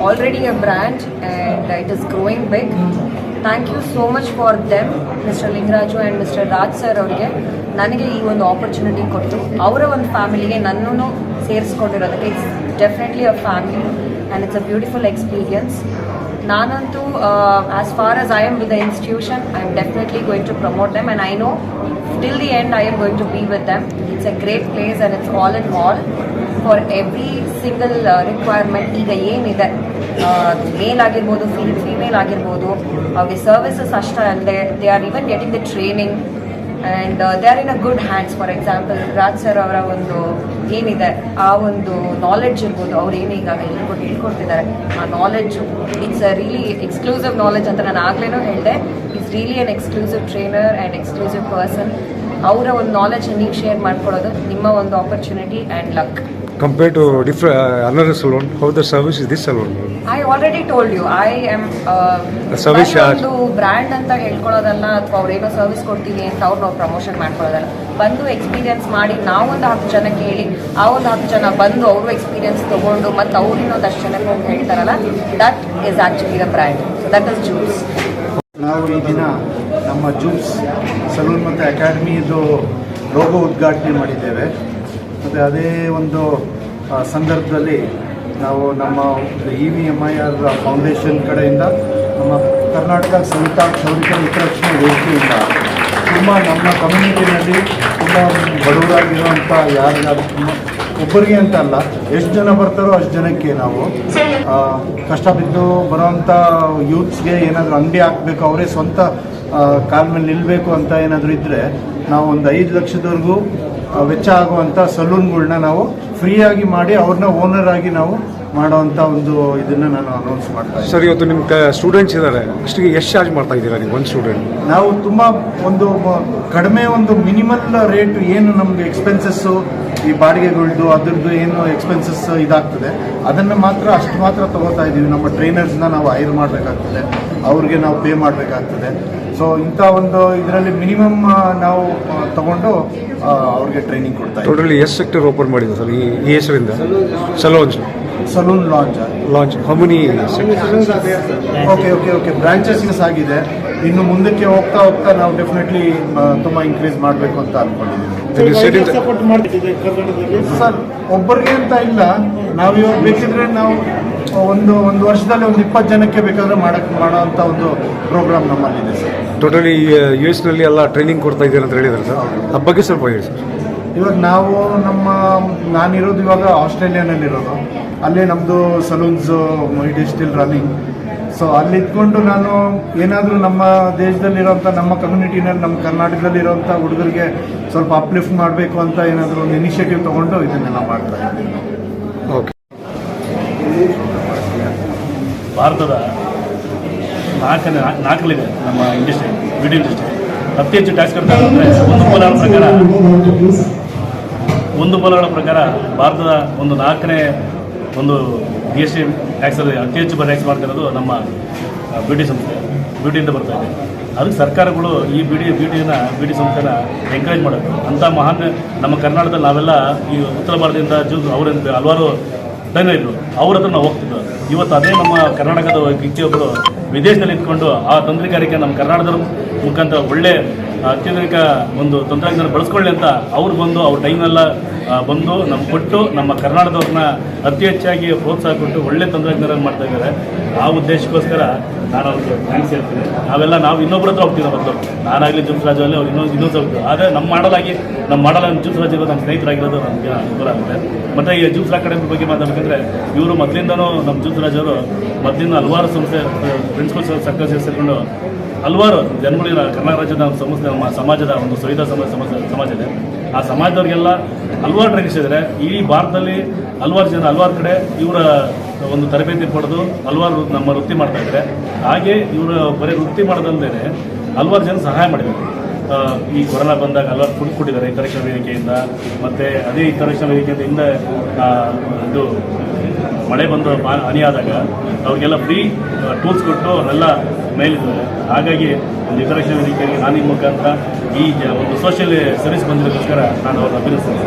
already a brand, and it is growing big. Thank you so much for them mister Lingaraju and mister Raj sir ಅವರಿಗೆ. ನನಗೆ ಈ ಒಂದು opportunity ಕೊಟ್ಟು ಅವರ ಒಂದು ಫ್ಯಾಮಿಲಿಗೆ ನನ್ನನ್ನು ಸೇರಿಸ್ಕೊಂಡಿರೋದಕ್ಕೆ it's definitely a family and it's a beautiful experience ನಾನಂತೂ as far as I am with the institution I am definitely going to promote them and I know till the end I am going to be with them it's a great place and it's all in all for every single requirement ಈಗ ಏನಿದೆ ಮೇಲ್ ಆಗಿರ್ಬೋದು feel female ಆಗಿರ್ಬೋದು ಅವ್ರಿಗೆ services ಅಷ್ಟೇ ಅಲ್ಲದೆ they are even getting the training and they are in a good hands for example Raj sir ಅವರ ಒಂದು ಏನಿದೆ, ಆ ಒಂದು ನಾಲೆಡ್ಜ್ ಇರ್ಬೋದು, ಅವ್ರು ಏನೀಗ ಹೇಳ್ಕೊಟ್ಟು ಹೇಳ್ಕೊಡ್ತಿದ್ದಾರೆ. ಆ knowledge it's a really exclusive knowledge ಅಂತ ನಾನು ಆಗ್ಲೇನೂ ಹೇಳಿದೆ. It's really an exclusive trainer and exclusive person ಅವರ ಒಂದು ನಾಲೆಡ್ಜ್ ನೀವು ಶೇರ್ ಮಾಡ್ಕೊಳ್ಳೋದು, ನಿಮ್ಮ ಒಂದು opportunity and luck Compared to different uh, another salon, how the service is this salon? I already told you I am Service charge. ಒಂದು brand ಅಂತ ಹೇಳ್ಕೊಳ್ಳೋದಲ್ಲ ಅಥವಾ ಅವ್ರೇನೋ ಸರ್ವಿಸ್ ಕೊಡ್ತೀವಿ ಅಂತ ಅವ್ರು ನಾವು ಪ್ರಮೋಷನ್ ಮಾಡ್ಕೊಳ್ಳೋದಲ್ಲ ಬಂದು ಎಕ್ಸ್ಪೀರಿಯನ್ಸ್ ಮಾಡಿ ನಾವೊಂದು ಹತ್ತು ಜನಕ್ಕೆ ಹೇಳಿ ಆ ಒಂದು ಹತ್ತು ಜನ ಬಂದು ಅವರು ಎಕ್ಸ್ಪೀರಿಯನ್ಸ್ ತಗೊಂಡು ಮತ್ತು ಅವ್ರು ಇನ್ನೊಂದು ಅಷ್ಟು ಜನಕ್ಕೆ ಹೋಗಿ ಹೇಳ್ತಾರಲ್ಲ that is actually the brand that is juice ನಾವು ಈ ದಿನ ನಮ್ಮ ಜೂಸ್ ಸಲೂನ್ ಮತ್ತು ಅಕಾಡೆಮಿದು ಲೋಗೋ ಉದ್ಘಾಟನೆ ಮಾಡಿದ್ದೇವೆ ಮತ್ತು ಅದೇ ಒಂದು ಸಂದರ್ಭದಲ್ಲಿ ನಾವು ನಮ್ಮ E V M I R foundation ಕಡೆಯಿಂದ ನಮ್ಮ ಕರ್ನಾಟಕ ಸಂಹಿತಾ ಕ್ಷೌರಿಕ ಹಿತರಕ್ಷಣೆ ವೇದಿಕೆಯಿಂದ ತುಂಬ ನಮ್ಮ ಕಮ್ಯುನಿಟಿನಲ್ಲಿ ತುಂಬ ಬಡವರಾಗಿರುವಂಥ ಯಾರಿಗಾದ್ರು ತುಂಬ ಒಬ್ಬರಿಗೆ ಅಂತ ಅಲ್ಲ, ಎಷ್ಟು ಜನ ಬರ್ತಾರೋ ಅಷ್ಟು ಜನಕ್ಕೆ ನಾವು ಕಷ್ಟ ಬಿದ್ದು ಬರೋವಂಥ ಯೂತ್ಸ್ಗೆ ಏನಾದರೂ ಅಂಗಡಿ ಹಾಕಬೇಕು, ಅವರೇ ಸ್ವಂತ ಕಾಲ ಮೇಲೆ ನಿಲ್ಲಬೇಕು ಅಂತ ಏನಾದರೂ ಇದ್ದರೆ ನಾವು ಒಂದು ಐದು ಲಕ್ಷದವರೆಗೂ ವೆಚ್ಚ ಆಗುವಂಥ ಸಲೂನ್ಗಳನ್ನ ನಾವು ಫ್ರೀಯಾಗಿ ಮಾಡಿ ಅವ್ರನ್ನ ಓನರ್ ಆಗಿ ನಾವು ಮಾಡೋವಂಥ ಒಂದು ಇದನ್ನು ನಾನು ಅನೌನ್ಸ್ ಮಾಡ್ತಾ ಸರ್ ಇವತ್ತು ನಿಮ್ಮ ಸ್ಟೂಡೆಂಟ್ಸ್ ಇದ್ದಾರೆ ಅಷ್ಟಿಗೆ ಎಷ್ಟು ಚಾರ್ಜ್ ಮಾಡ್ತಾ ಇದ್ದೀರಾ ನೀವು ಒಂದು ಸ್ಟೂಡೆಂಟ್ ನಾವು ತುಂಬ ಒಂದು ಕಡಿಮೆ ಒಂದು ಮಿನಿಮಲ್ ರೇಟ್ ಏನು ನಮಗೆ ಎಕ್ಸ್ಪೆನ್ಸಸ್ಸು ಈ ಬಾಡಿಗೆಗಳದ್ದು ಅದ್ರದ್ದು ಏನು ಎಕ್ಸ್ಪೆನ್ಸಸ್ ಇದಾಗ್ತದೆ ಅದನ್ನು ಮಾತ್ರ ಅಷ್ಟು ಮಾತ್ರ ತಗೋತಾ ಇದ್ದೀವಿ ನಮ್ಮ ಟ್ರೈನರ್ಸ್ನ ನಾವು ಹೈರ್ ಮಾಡಬೇಕಾಗ್ತದೆ. ಅವ್ರಿಗೆ ನಾವು ಪೇ ಮಾಡಬೇಕಾಗ್ತದೆ. ಸೊ ಇಂಥ ಒಂದು ಇದರಲ್ಲಿ ಮಿನಿಮಮ್ ನಾವು ತಗೊಂಡು ಅವ್ರಿಗೆ ಟ್ರೈನಿಂಗ್ ಕೊಡ್ತಾ ಇದ್ದೀವಿ ಟೋಟಲಿ ಎಷ್ಟು ಸೆಕ್ಟರ್ ಓಪನ್ ಮಾಡಿದ್ರು ಸರ್? ಈ ಈ ಹೆಸರಿಂದ? ಸಲೋನ್ಸ್ ಸಲೂನ್ ಲಾಂಚ್ ಲಾಂಚ್ ಹಮನಿ ಓಕೆ ಓಕೆ ಓಕೆ ಬ್ರಾಂಚಸ್ ಆಗಿದೆ. ಇನ್ನು ಮುಂದಕ್ಕೆ ಹೋಗ್ತಾ ಹೋಗ್ತಾ ನಾವು ಡೆಫಿನೆಟ್ಲಿ ತುಂಬ ಇನ್ಕ್ರೀಸ್ ಮಾಡಬೇಕು ಅಂತ ಅನ್ಕೊಂಡಿದ್ದೀವಿ ಸಪೋರ್ಟ್ ಮಾಡ್ತಿದೆ ಕರ್ನಾಟಕದಲ್ಲಿ. ಸರ್ ಒಬ್ಬರಿಗೆ ಅಂತ ಇಲ್ಲ. ನಾವು ಇವಾಗ ಬೇಕಿದ್ರೆ ನಾವು ಒಂದು ಒಂದು ವರ್ಷದಲ್ಲಿ ಒಂದು ಇಪ್ಪತ್ತು ಜನಕ್ಕೆ ಬೇಕಾದ್ರೆ ಮಾಡಕ್ ಮಾಡೋಂಥ ಒಂದು ಪ್ರೋಗ್ರಾಮ್ ನಮ್ಮಲ್ಲಿದೆ ಸರ್. ಟೋಟಲಿ ಯು ಎಸ್ನಲ್ಲಿ ಎಲ್ಲ ಟ್ರೈನಿಂಗ್ ಕೊಡ್ತಾ ಇದ್ದೀರ ಅಂತ ಹೇಳಿದ್ರು ಸರ್? ಹಬ್ಬಕ್ಕೆ ಬಗ್ಗೆ ಸ್ವಲ್ಪ ಹೇಳಿ ಸರ್. ಇವಾಗ ನಾವು ನಮ್ಮ ನಾನಿರೋದು ಇವಾಗ ಆಸ್ಟ್ರೇಲಿಯಾನಲ್ಲಿರೋದು. ಅಲ್ಲೇ ನಮ್ಮದು salons it is still running so ಅಲ್ಲಿ ಇದ್ಕೊಂಡು ನಾನು ಏನಾದರೂ ನಮ್ಮ ದೇಶದಲ್ಲಿರೋಂಥ ನಮ್ಮ ಕಮ್ಯುನಿಟಿನಲ್ಲಿ ನಮ್ಮ ಕರ್ನಾಟಕದಲ್ಲಿರೋಂಥ ಹುಡುಗರಿಗೆ ಸ್ವಲ್ಪ ಅಪ್ಲಿಫ್ಟ್ ಮಾಡಬೇಕು ಅಂತ ಏನಾದರೂ ಒಂದು ಇನಿಷಿಯೇಟಿವ್ ತೊಗೊಂಡು ಇದನ್ನೆಲ್ಲ ಮಾಡ್ತಾ ಇದ್ದೀನಿ. ಓಕೆ ಭಾರತದ ನಾಲ್ಕನೇ ನಾಲ್ಕಲಿದೆ ನಮ್ಮ ಇಂಡಸ್ಟ್ರಿ ವಿಡಿಯೋ ಇಂಡಸ್ಟ್ರಿ ಅತಿ ಹೆಚ್ಚು ಟ್ಯಾಕ್ಸ್ ಕಟ್ತಾರೆ ಅಂದರೆ ಒಂದು ಮೂಲಗಳ ಪ್ರಕಾರ. ಒಂದು ಮೂಲಗಳ ಪ್ರಕಾರ ಭಾರತದ ಒಂದು ನಾಲ್ಕನೇ ಒಂದು ಜಿ ಎಸ್ ಟಿ ಟ್ಯಾಕ್ಸಲ್ಲಿ ಅತಿ ಹೆಚ್ಚು ಟ್ಯಾಕ್ಸ್ ಮಾಡ್ತಿರೋದು ನಮ್ಮ ಬಿ ಡಿ ಸಂಸ್ಥೆ ಬ್ಯೂಟಿಯಿಂದ ಬರ್ತಾ ಇದೆ. ಅದಕ್ಕೆ ಸರ್ಕಾರಗಳು ಈ B D B BD B D ಸಂಸ್ಥೆನ ಎಂಕರೇಜ್ ಮಾಡಬೇಕು ಅಂಥ ಮಹಾನ್ ನಮ್ಮ ಕರ್ನಾಟಕದಲ್ಲಿ ನಾವೆಲ್ಲ ಈ ಉತ್ತರ ಭಾರತದಿಂದ ಜೂ ಅವರಿಂದ ಹಲವಾರು ಇದ್ರು ಅವ್ರ ಹತ್ರ ನಾವು ಹೋಗ್ತಿದ್ವು. ಇವತ್ತು ಅದೇ ನಮ್ಮ ಕರ್ನಾಟಕದ ವ್ಯಕ್ತಿಯೊಬ್ಬರು ವಿದೇಶದಲ್ಲಿ ಇಟ್ಕೊಂಡು ಆ ತಂತ್ರಗಾರಿಕೆ ನಮ್ಮ ಕರ್ನಾಟಕದ ಮುಖಾಂತರ ಒಳ್ಳೆ ಅತ್ಯಾಧುನಿಕ ಒಂದು ತಂತ್ರಜ್ಞಾನ ಬಳಸ್ಕೊಳ್ಳಿ ಅಂತ ಅವ್ರು ಬಂದು, ಅವ್ರ ಟೈಮೆಲ್ಲ ಬಂದು ನಮ್ಮ ಕೊಟ್ಟು ನಮ್ಮ ಕರ್ನಾಟಕದವ್ರನ್ನ ಅತಿ ಹೆಚ್ಚಾಗಿ ಪ್ರೋತ್ಸಾಹ ಕೊಟ್ಟು ಒಳ್ಳೆ ತಂತ್ರಜ್ಞಾನ ಮಾಡ್ತಾ ಇದ್ದಾರೆ. ಆ ಉದ್ದೇಶಕ್ಕೋಸ್ಕರ ನಾವೆಲ್ಲ ನಾವು ಇನ್ನೊಬ್ಬರ ಹತ್ರ ಹೋಗ್ತೀವಿ ಮೊದಲು ನಾನಾಗಲಿ ಜುಮ್ಸ್ ರಾಜು ಅಲ್ಲಿ ಅವ್ರು ಇನ್ನೊಂದು ಇನ್ನೊಂದು ಸ್ವಲ್ಪ ಆದರೆ ನಮ್ಮ ಮಾಡಲಾಗಿ ನಮ್ಮ ಮಾಡಲ ಜುಮ್ಸ್ ಇರೋದು ನಮ್ಮ ಸ್ನೇಹಿತರಾಗಿರೋದು ನಮಗೆ ಅನುಕೂಲ ಆಗುತ್ತೆ. ಮತ್ತು ಈ ಜುಮ್ಸ್ ಅಕಾಡೆಮಿ ಬಗ್ಗೆ ಮಾತಾಡಬೇಕಂದ್ರೆ, ಇವರು ಮೊದಲಿಂದನೂ ನಮ್ಮ ಜೂಸ್ ರಾಜ್ ಅವರು ಮೊದಲಿಂದ ಹಲವಾರು ಸಂಸ್ಥೆ ಪ್ರಿನ್ಸಿಪಲ್ ಸರ್ಕಲ್ ಸೇರಿಸಿಕೊಂಡು ಹಲವಾರು ಜನಗಳಿರೋ ಕರ್ನಾಟಕ ರಾಜ್ಯದ ಸಂಸ್ಥೆ, ನಮ್ಮ ಸಮಾಜದ ಒಂದು ಸಂವಿಧಾನ ಸಮಾಜ ಸಮಾಜ ಇದೆ. ಆ ಸಮಾಜದವ್ರಿಗೆಲ್ಲ ಹಲವಾರು ಟ್ರೈನಿಂಗ್ಸ್ ಇದ್ದಾರೆ ಇಡೀ ಭಾರತದಲ್ಲಿ ಹಲವಾರು ಜನ ಹಲವಾರು ಕಡೆ ಇವರ ಒಂದು ತರಬೇತಿ ಪಡೆದು ಹಲವಾರು ನಮ್ಮ ವೃತ್ತಿ ಮಾಡ್ತಾ ಇದ್ದಾರೆ. ಹಾಗೆ ಇವರು ಬರೀ ವೃತ್ತಿ ಮಾಡೋದಲ್ಲದೆ ಹಲವಾರು ಜನ ಸಹಾಯ ಮಾಡಿದ್ದಾರೆ. ಈ ಕೊರೋನಾ ಬಂದಾಗ ಹಲವಾರು ಫುಡ್ ಕೊಟ್ಟಿದ್ದಾರೆ ಈ ವೇದಿಕೆಯಿಂದ ಮತ್ತು ಅದೇ ಈ ಕರೆಕ್ಷನ್ ವೇದಿಕೆಯಿಂದ ಹಿಂದೆ ಇದು ಮಳೆ ಬಂದು ಹನಿಯಾದಾಗ ಅವ್ರಿಗೆಲ್ಲ ಫ್ರೀ ಟೂಲ್ಸ್ ಕೊಟ್ಟು ಅವರೆಲ್ಲ ಮೇಲಿದ್ದಾರೆ. ಹಾಗಾಗಿ ಒಂದು ಕರೆಕ್ಷನ್ ವೇದಿಕೆಗೆ ನಾನು ಈ ಮುಖಾಂತರ ಈ ಒಂದು ಸೋಷಿಯಲ್ ಸರ್ವಿಸ್ ಬಂದಿರೋದಕ್ಕೋಸ್ಕರ ನಾನು ಅವ್ರನ್ನ ಅಭಿನಂದಿಸ್ತೀನಿ.